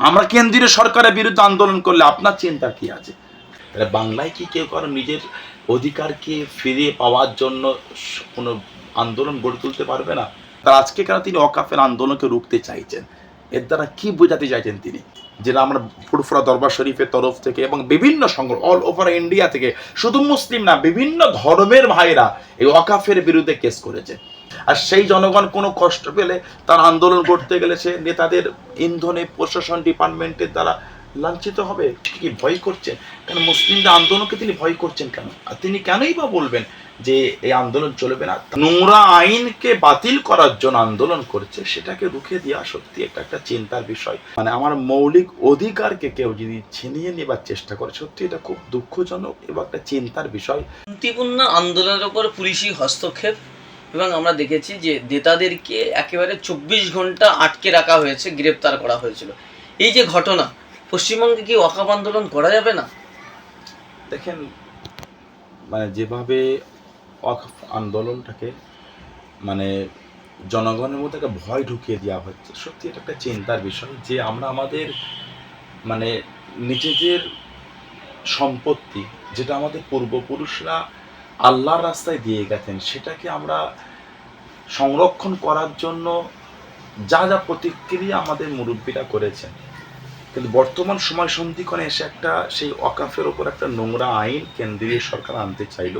আমরা কেন্দ্রীয় সরকারের বিরুদ্ধে আন্দোলন করলে আপনার চিন্তা কি আছে? তাহলে বাংলায় কি কেউ কারও নিজের অধিকারকে ফিরিয়ে পাওয়ার জন্য কোনো আন্দোলন গড়ে তুলতে পারবে না? তার আজকে কেন তিনি অকাফের আন্দোলনকে রুখতে চাইছেন? এর দ্বারা কি বোঝাতে চাইছেন তিনি? যেটা আমরা ফুরফুরা দরবার শরীফের তরফ থেকে এবং বিভিন্ন সংগঠন অল ওভার ইন্ডিয়া থেকে শুধু মুসলিম না বিভিন্ন ধর্মের ভাইরা এই অকাফের বিরুদ্ধে কেস করেছে। আর সেই জনগণ কোনো কষ্ট পেলে তার আন্দোলন করতে গেলে সে নেতাদের ইন্ধনে প্রশাসন ডিপার্টমেন্টের দ্বারা লাঞ্ছিত হবে? কি ভয় করছেন? কেন মুসলিমদের আন্দোলনকে তিনি ভয় করছেন কেন? আর তিনি কেনই বা বলবেন যে এই আন্দোলন চলবে না? নোংরা আইনকে বাতিল করার জন্য আন্দোলন করছে, সেটাকে রুখে দেওয়া সত্যি এটা একটা চিন্তার বিষয়। মানে আমার মৌলিক অধিকারকে কেউ যদি ছিনিয়ে নেবার চেষ্টা করে, সত্যি এটা খুব দুঃখজনক এবং একটা চিন্তার বিষয়। শান্তিপূর্ণ আন্দোলনের ওপর পুলিশি হস্তক্ষেপ এবং আমরা দেখেছি যে নেতাদেরকে একেবারে চব্বিশ ঘণ্টা আটকে রাখা হয়েছে, গ্রেপ্তার করা হয়েছিল। এই যে ঘটনা, পশ্চিমবঙ্গে কি ওয়াকাব আন্দোলন করা যাবে না? দেখেন মানে যেভাবে ওয়াকফ আন্দোলনটাকে মানে জনগণের মধ্যে একটা ভয় ঢুকিয়ে দেওয়া হচ্ছে, সত্যি এটা একটা চিন্তার বিষয় যে আমরা আমাদের মানে নিজেদের সম্পত্তি, যেটা আমাদের পূর্বপুরুষরা আল্লাহর রাস্তায় দিয়ে গেছেন, সেটাকে আমরা সংরক্ষণ করার জন্য যা যা প্রতিক্রিয়া আমাদের মুরব্বীরা করেছেন। কিন্তু বর্তমান সময় সন্ধিক্ষণে এসে একটা সেই অকাফের ওপর একটা নোংরা আইন কেন্দ্রীয় সরকার আনতে চাইল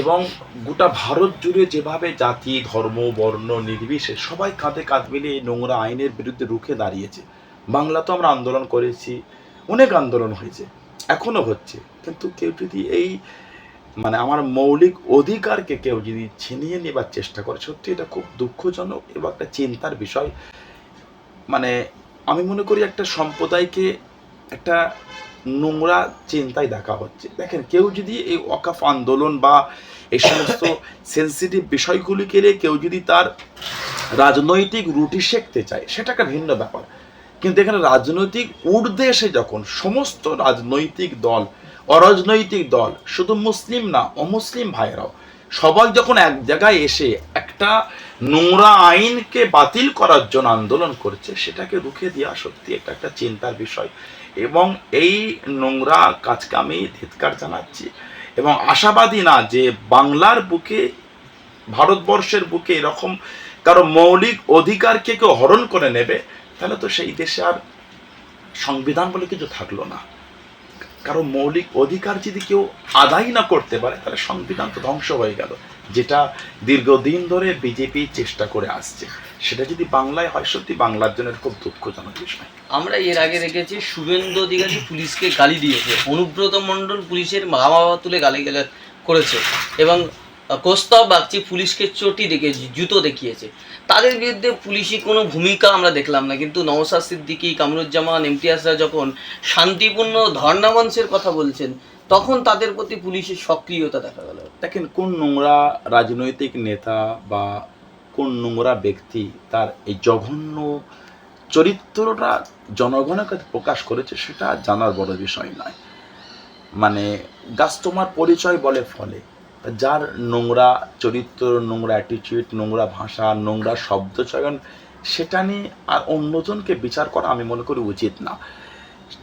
এবং গোটা ভারত জুড়ে যেভাবে জাতি, ধর্ম, বর্ণ, নির্বিশেষ সবাই কাঁধে কাঁধ মিলিয়ে এই নোংরা আইনের বিরুদ্ধে রুখে দাঁড়িয়েছে। বাংলা তো আমরা আন্দোলন করেছি, অনেক আন্দোলন হয়েছে এখনও হচ্ছে। কিন্তু কেউ যদি এই মানে আমার মৌলিক অধিকারকে কেউ যদি ছিনিয়ে নেবার চেষ্টা করে, সত্যি এটা খুব দুঃখজনক এবং একটা চিন্তার বিষয়। মানে আমি মনে করি একটা সম্প্রদায়কে একটা নোংরা চিন্তায় দেখা হচ্ছে। দেখেন, কেউ যদি এই ওয়াকাফ আন্দোলন বা এই সমস্ত সেন্সিটিভ বিষয়গুলিকে নিয়ে কেউ যদি তার রাজনৈতিক রুটি শেখতে চায়, সেটা একটা ভিন্ন ব্যাপার। কিন্তু এখানে রাজনৈতিক ঊর্ধ্বে এসে যখন সমস্ত রাজনৈতিক দল অরাজনৈতিক দল, শুধু মুসলিম না, অমুসলিম ভাইরাও সবাই যখন এক জায়গায় এসে একটা নোংরা আইনকে বাতিল করার জন্য আন্দোলন করছে, সেটাকে রুখে দেওয়া সত্যি এটা একটা চিন্তার বিষয়। এবং এই নোংরা কাজকে আমি ধিৎকার জানাচ্ছি। এবং আশাবাদী না যে বাংলার বুকে, ভারতবর্ষের বুকে এরকম কারও মৌলিক অধিকারকে কেউ হরণ করে নেবে, তাহলে তো সেই দেশে আর সংবিধান বলে কিছু থাকল না। কারও মৌলিক অধিকার যদি কেউ আদায় না করতে পারে, তাহলে সংবিধান তো ধ্বংস হয়ে গেল। যেটা দীর্ঘদিন ধরে বিজেপি চেষ্টা করে আসছে, সেটা যদি বাংলায় হয়, সত্যি বাংলার জন্য খুব দুঃখজনক বিষয়। আমরা এর আগে দেখেছি শুভেন্দু অধিকারী পুলিশকে গালি দিয়েছে। অনুব্রত মণ্ডল পুলিশের মা বাবা তুলে গালি গেলে করেছে। এবং কোস্তাব বাগচি পুলিশকে চটি দেখিয়েছে জুতো দেখিয়েছে। তাদের বিরুদ্ধে পুলিশি কোনো ভূমিকা আমরা দেখলাম না, কিন্তু নওসাদ সিদ্দিকী, কামরুজ্জামান ইমতিয়াজরা যখন শান্তিপূর্ণ ধর্ণা মঞ্চের কথা বলছেন, তখন তাদের প্রতি পুলিশের সক্রিয়তা দেখা গেল। দেখেন, কোন নোংরা রাজনৈতিক নেতা বা কোন নোংরা ব্যক্তি তার এই জঘন্য চরিত্রটা জনগণের কাছে প্রকাশ করেছে, সেটা জানার বড় বিষয় নয়। মানে গাছ পরিচয় বলে ফলে। যার নোংরা চরিত্র, নোংরা অ্যাটিটিউড নোংরা ভাষা, নোংরা শব্দ চয়ন, সেটা নিয়ে আর অন্যজনকে বিচার করা আমি মনে করি উচিত না।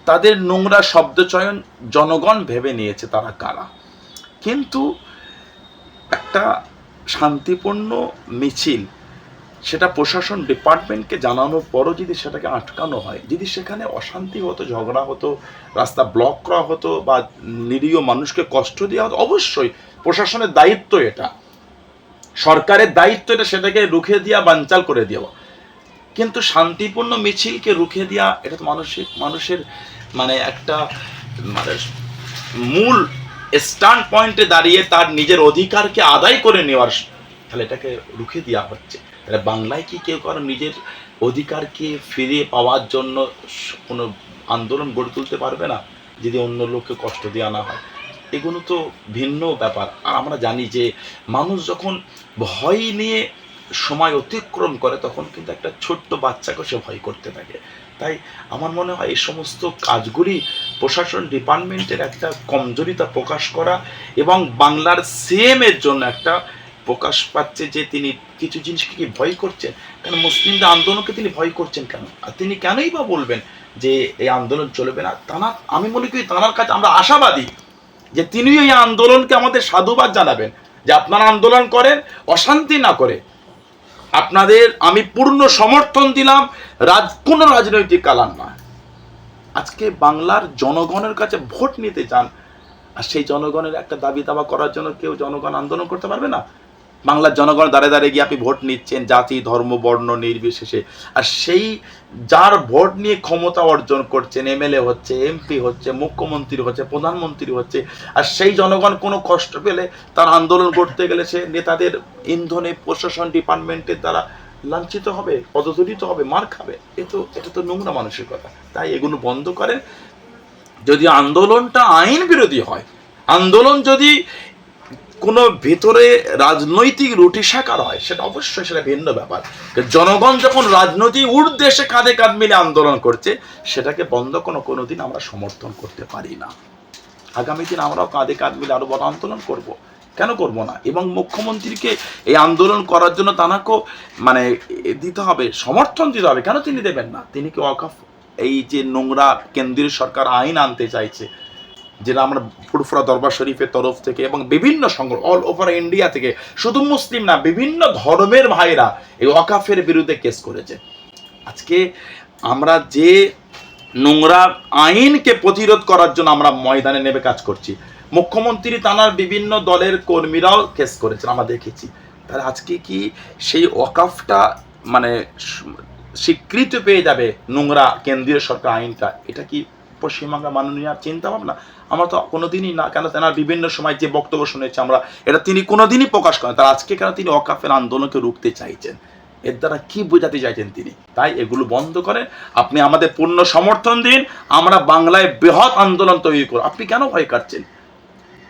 তাদের নোংরা শব্দ চয়ন জনগণ ভেবে নিয়েছে তারা কারা। কিন্তু একটা শান্তিপূর্ণ মিছিল সেটা প্রশাসন ডিপার্টমেন্টকে জানানোর পরও যদি সেটাকে আটকানো হয়, যদি সেখানে অশান্তি হতো, ঝগড়া হতো, রাস্তা ব্লক করা হতো বা নিরীহ মানুষকে কষ্ট দেওয়া হতো, অবশ্যই প্রশাসনের দায়িত্ব এটা। সরকারের দায়িত্ব এটা সেটাকে রুখে দেওয়া, বানচাল করে দেওয়া। কিন্তু শান্তিপূর্ণ মিছিলকে রুখে দেওয়া, এটা তো মানুষের মানুষের মানে একটা মানে মূল স্ট্যান্ড পয়েন্টে দাঁড়িয়ে তার নিজের অধিকারকে আদায় করে নেওয়ার, তাহলে এটাকে রুখে দেওয়া হচ্ছে। তাহলে বাংলায় কি কেউ কারও নিজের অধিকারকে ফিরিয়ে পাওয়ার জন্য কোনো আন্দোলন গড়ে তুলতে পারবে না? যদি অন্য লোককে কষ্ট দিয়ে আনা হয়। এগুলো তো ভিন্ন ব্যাপার। আর আমরা জানি যে মানুষ যখন ভয় নিয়ে সময় অতিক্রম করে, তখন কিন্তু একটা ছোট্ট বাচ্চাকে সে ভয় করতে থাকে। তাই আমার মনে হয় এই সমস্ত কাজগুলি প্রশাসন ডিপার্টমেন্টের একটা কমজোরিতা প্রকাশ করা এবং বাংলার সিএম এর জন্য একটা প্রকাশ পাচ্ছে যে তিনি কিছু জিনিসকে কি ভয় করছেন? কেন মুসলিমদের আন্দোলনকে তিনি ভয় করছেন কেন? আর তিনি কেনই বা বলবেন যে এই আন্দোলন চলবে না? তানা আমি মনে করি তানার কাছে আমরা আশাবাদী যে তিনি এই আন্দোলনকে আমাদের সাধুবাদ জানাবেন যে আপনারা আন্দোলন করেন, অশান্তি না করে। আপনাদের আমি পূর্ণ সমর্থন দিলাম, রাজ, কোনো রাজনৈতিক কালার না আজকে বাংলার জনগণের কাছে ভোট নিতে চান, আর সেই জনগণের একটা দাবি দাবা করার জন্য কেউ জনগণ আন্দোলন করতে পারবে না? বাংলার জনগণ দাঁড়ে দাঁড়িয়ে গিয়ে আপনি ভোট নিচ্ছেন, জাতি, ধর্ম, বর্ণ, নির্বিশেষে। আর সেই যার ভোট নিয়ে ক্ষমতা অর্জন করছেন, এমএলএ হচ্ছে, এমপি হচ্ছে, মুখ্যমন্ত্রী হচ্ছে, প্রধানমন্ত্রী হচ্ছে, আর সেই জনগণ কোনো কষ্ট পেলে তার আন্দোলন করতে গেলে সে নেতাদের ইন্ধনে প্রশাসন ডিপার্টমেন্টের দ্বারা লাঞ্ছিত হবে, পদদলিত হবে, মার খাবে। এ তো, এটা তো নোংরা মানসিকতা তাই এগুলো বন্ধ করেন। যদি আন্দোলনটা আইন বিরোধী হয়, আন্দোলন যদি কোনো ভেতরে রাজনৈতিক রুটি সাকার হয়, সেটা অবশ্যই সেটা ভিন্ন ব্যাপার। জনগণ যখন রাজনৈতিক উর্দেশে কাঁধে কাঁধ মিলে আন্দোলন করছে, সেটাকে বন্ধ কোনো কোনো দিন আমরা সমর্থন করতে পারি না। আগামী দিন আমরাও কাঁধে কাঁধ মিলে আরও বড় আন্দোলন করব। কেন করব না? এবং মুখ্যমন্ত্রীকে এই আন্দোলন করার জন্য তানাকেও মানে দিতে হবে, সমর্থন দিতে হবে। কেন তিনি দেবেন না? তিনি কি ওয়াকাফ, এই যে নোংরা কেন্দ্রীয় সরকার আইন আনতে চাইছে যেটা আমরা ফুরফুরা দরবার শরীফের তরফ থেকে এবং বিভিন্ন সংগঠন অল ওভার ইন্ডিয়া থেকে, শুধু মুসলিম না, বিভিন্ন ধর্মের ভাইরা এই ওয়াকাফের বিরুদ্ধে কেস করেছে। আজকে আমরা যে নোংরা আইনকে প্রতিরোধ করার জন্য আমরা ময়দানে নেমে কাজ করছি, মুখ্যমন্ত্রী তানার বিভিন্ন দলের কর্মীরাও কেস করেছেন, আমরা দেখেছি। তাহলে আজকে কি সেই ওয়াকাফটা মানে স্বীকৃতি পেয়ে যাবে নোংরা কেন্দ্রীয় সরকার আইনটা? এটা কি পশ্চিমবাংলা মাননীয় চিন্তা ভাবনা আমরা তো কোনোদিনই না, কেন তেনার বিভিন্ন সময় যে বক্তব্য শুনেছি আমরা, এটা তিনি কোনোদিনই প্রকাশ করেন তার আজকে কেন তিনি অকাফের আন্দোলনকে রুখতে চাইছেন? এর দ্বারা কি বোঝাতে চাইছেন তিনি? তাই এগুলো বন্ধ করেন আপনি আমাদের পূর্ণ সমর্থন দিন, আমরা বাংলায় বৃহৎ আন্দোলন তৈরি করব। আপনি কেন ভয় কাটছেন?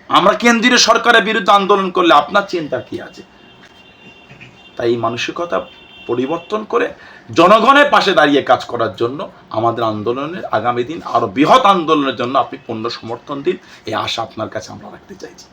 আমরা কেন্দ্রীয় সরকারের বিরুদ্ধে আন্দোলন করলে আপনার চিন্তা কি আছে? তাই এই মানসিকতা পরিবর্তন করে জনগণের পাশে দাঁড়িয়ে কাজ করার জন্য আমাদের আন্দোলনের আগামী দিন আরও বৃহৎ আন্দোলনের জন্য আপনি পূর্ণ সমর্থন দিন। এই আশা আপনার কাছে আমরা রাখতে চাইছি।